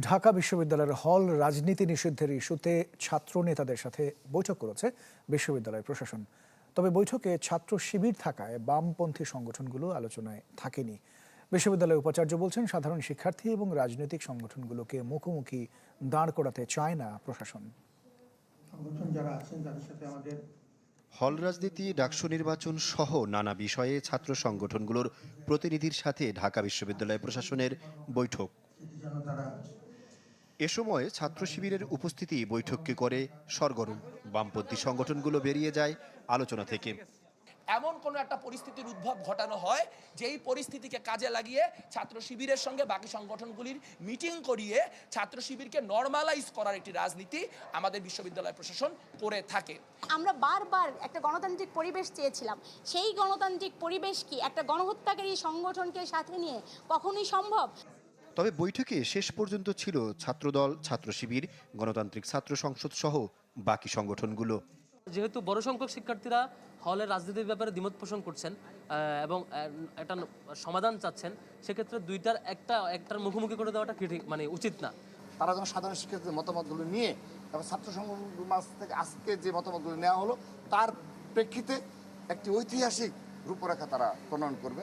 ঢাকা বিশ্ববিদ্যালয়ের হল রাজনীতি নিষিদ্ধের ইস্যুতে ছাত্র নেতাদের সাথে বৈঠক করেছে বিশ্ববিদ্যালয় প্রশাসন। তবে বৈঠকে ছাত্র শিবির থাকায় বামপন্থী সংগঠনগুলো আলোচনায় থাকেনি। বিশ্ববিদ্যালয়ের উপাচার্য বলছেন সাধারণ শিক্ষার্থী এবং রাজনৈতিক সংগঠনগুলোকে মুখোমুখি দাঁড় করাতে চায় না প্রশাসন। যারা আছেন তাদের সাথে আমাদের হল রাজনীতি ডাকসু নির্বাচন সহ নানা বিষয়ে ছাত্র সংগঠনগুলোর প্রতিনিধির সাথে ঢাকা বিশ্ববিদ্যালয় প্রশাসনের বৈঠক। এ সময় ছাত্র শিবিরের উপস্থিতি বৈঠককে করে সরগরম। বামপন্থী সংগঠনগুলো বেরিয়ে যায় আলোচনা থেকে। এমন কোনো একটা পরিস্থিতির উদ্ভব ঘটানো হয় যেই পরিস্থিতিকে কাজে লাগিয়ে ছাত্র শিবিরের সঙ্গে বাকি সংগঠনগুলির মিটিং করিয়ে ছাত্র শিবিরকে নর্মালাইজ করার একটি রাজনীতি আমাদের বিশ্ববিদ্যালয় প্রশাসন করে থাকে। আমরা বারবার একটা গণতান্ত্রিক পরিবেশ চেয়েছিলাম। সেই গণতান্ত্রিক পরিবেশ কি একটা গণহত্যাকারী সংগঠনকে সাথে নিয়ে কখনোই সম্ভব? তবে বৈঠকে শেষ পর্যন্ত ছিল ছাত্রদল ছাত্র শিবির গণতান্ত্রিক ছাত্র সংসদ সহ বাকি সংগঠনগুলো। যেহেতু বড় সংখ্যক শিক্ষার্থীরা হলের রাজনীতির ব্যাপারে দ্বিমত পোষণ করছেন এবং একটা সমাধান চাচ্ছেন সেক্ষেত্রে দুইটার একটা একটার মুখোমুখি করে দেওয়াটা ঠিক মানে উচিত না? তারা যখন সাধারণ শিক্ষার্থীদের মতামতগুলো নিয়ে তারপর ছাত্র সংগঠন মাস থেকে আজকে যে মতামতগুলো নেওয়া হলো তার প্রেক্ষিতে একটি ঐতিহাসিক রূপরেখা তারা প্রণয়ন করবে।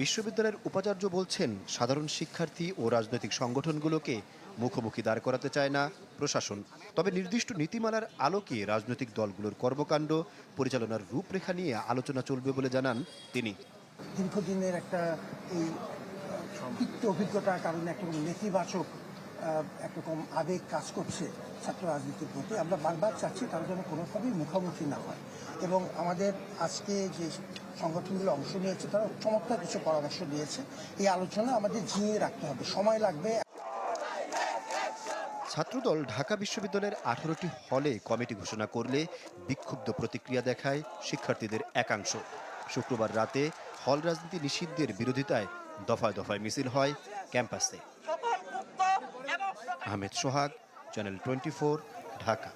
বিশ্ববিদ্যালয়ের উপাচার্য বলছেন, সাধারণ শিক্ষার্থী ও রাজনৈতিক সংগঠনগুলোকে মুখোমুখি দাঁড় করাতে চায় না প্রশাসন। তবে নির্দিষ্ট নীতিমালার আলোকে রাজনৈতিক দলগুলোর কর্মকাণ্ড, পরিচালনার রূপরেখা নিয়ে আলোচনা চলবে বলে জানান তিনি। দীর্ঘদিনের একটা এই অভিজ্ঞতার কারণে একটা নেতিবাচক একরকম আবেগ কাজ করছে ছাত্র রাজনীতির প্রতি। আমরা বারবার চাচ্ছি তারা যেন কোনোভাবেই মুখোমুখি না হয়। এবং আমাদের আজকে যে সংগঠনগুলো অংশ নিয়েছে, তারা চমৎকার কিছু পরামর্শ দিয়েছে। এই আলোচনা আমাদের জিয়ে রাখতে হবে। সময় লাগবে। ছাত্রদল ঢাকা বিশ্ববিদ্যালয়ের আঠারোটি হলে কমিটি ঘোষণা করলে বিক্ষুব্ধ প্রতিক্রিয়া দেখায় শিক্ষার্থীদের একাংশ। শুক্রবার রাতে হল রাজনীতি নিষিদ্ধের বিরোধিতায় দফায় দফায় মিছিল হয় ক্যাম্পাসে। Ahmed Sohag channel twenty Dhaka